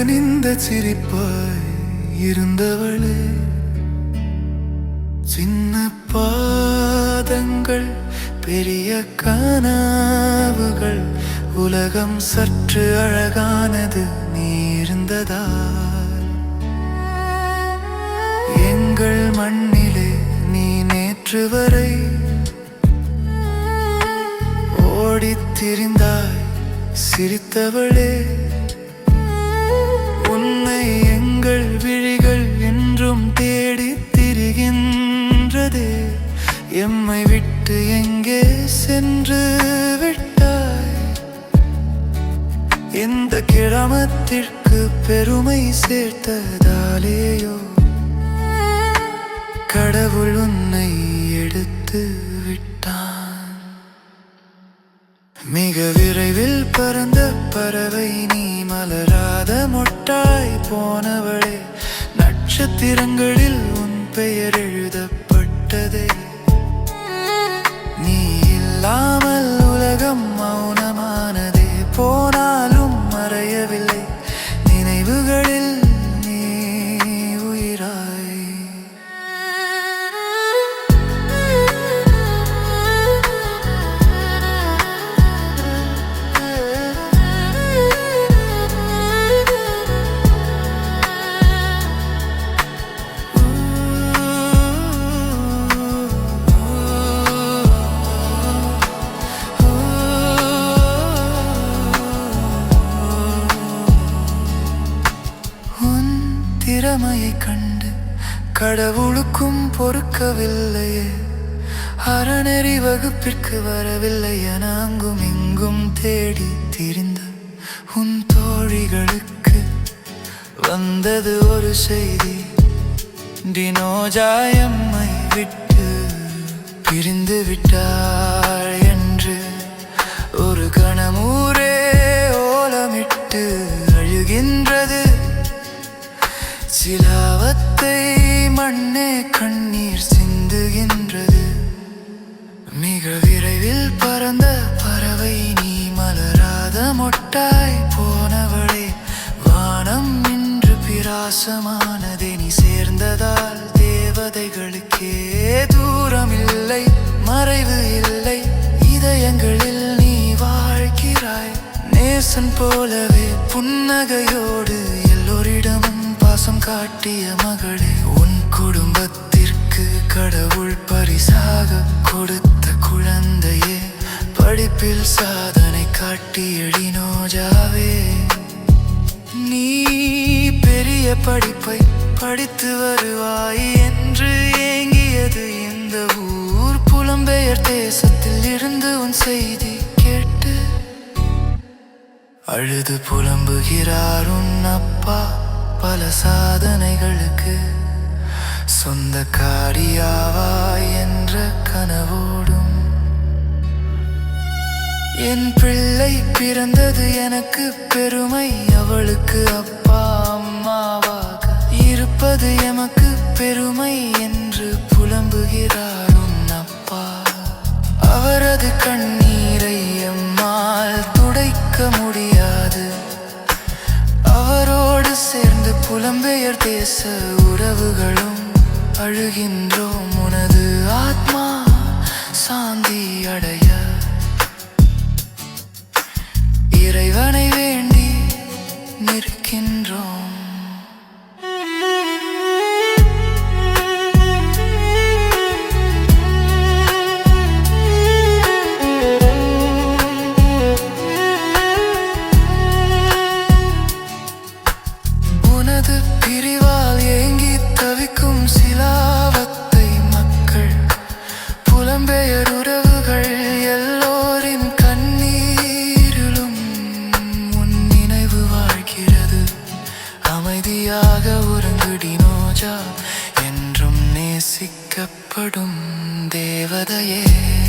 கனிந்த சிரிப்பாய் இருந்தவளே சின்ன பாதங்கள் பெரிய கனவுகள் உலகம் சற்று அழகானது நீ இருந்ததா எங்கள் மண்ணிலே நீ நேற்று வரை ஓடித்திரிந்தாய் சிரித்தவளே. எம்மை விட்டு எங்கே சென்று விட்டாய்? எந்த கிராமத்திற்கு பெருமை சேர்த்ததாலேயோ? கடவுள் உன்னை எடுத்து விட்டான். மிக விரைவில் பறந்த பறவை நீ மலராத மொட்டாய் போனவளே. நட்சத்திரங்களில் உன் பெயர் எழுதப்பட்டதே. நிலைமையை கண்டு கடவுளுக்கும் பொறுக்கவில்லையே. அறநெறி வகுப்பிற்கு வரவில்லை என அங்கும் இங்கும் தேடி திரிந்த உன் தோழிகளுக்கு வந்தது ஒரு செய்தி. டினோஜாயம்மை விட்டு பிரிந்து விட்டார். கண்ணீர் சிந்துகின்றது. மிக விரைவில் பறந்த பறவை நீ மலராத மொட்டாய் போனவளே வானம் இன்று பிராசமானதே நீ சேர்ந்ததால் தேவதைகளுக்கே தூரம் இல்லை மறைவு இல்லை. இதயங்களில் நீ வாழ்கிறாய். நேசன் போலவே புன்னகையோடு எல்லோரிடமும் பாசம் காட்டிய மகளே உன் குடும்பத்திற்கு கடவுள் பரிசாக கொடுத்த குழந்தையே படிப்பில் சாதனை காட்டியடி நோஜாவே. நீ பெரிய படிப்பை படித்து வருவாய் என்று ஏங்கியது இந்த ஊர். புலம்பெயர் தேசத்தில் இருந்து உன் செய்தி கேட்டு அழுது புலம்புகிறார் உன் அப்பா. பல சாதனைகளுக்கு சொந்தக்காரியாவாய் என்ற கனவோடும் என் பிள்ளை பிறந்தது எனக்கு பெருமை அவளுக்கு அப்பா அம்மாவாக இருப்பது எமக்கு பெருமை என்று புலம்புகிறாரும் அப்பா. அவரது கண்ணீரை எம்மால் துடைக்க முடியாது. அவரோடு சேர்ந்து புலம்பெயர் தேச உறவுகளும் அழுகின்றோம் உனது ஆத்மா சாந்தி அடைய தேவைப்படும் தேவதையே.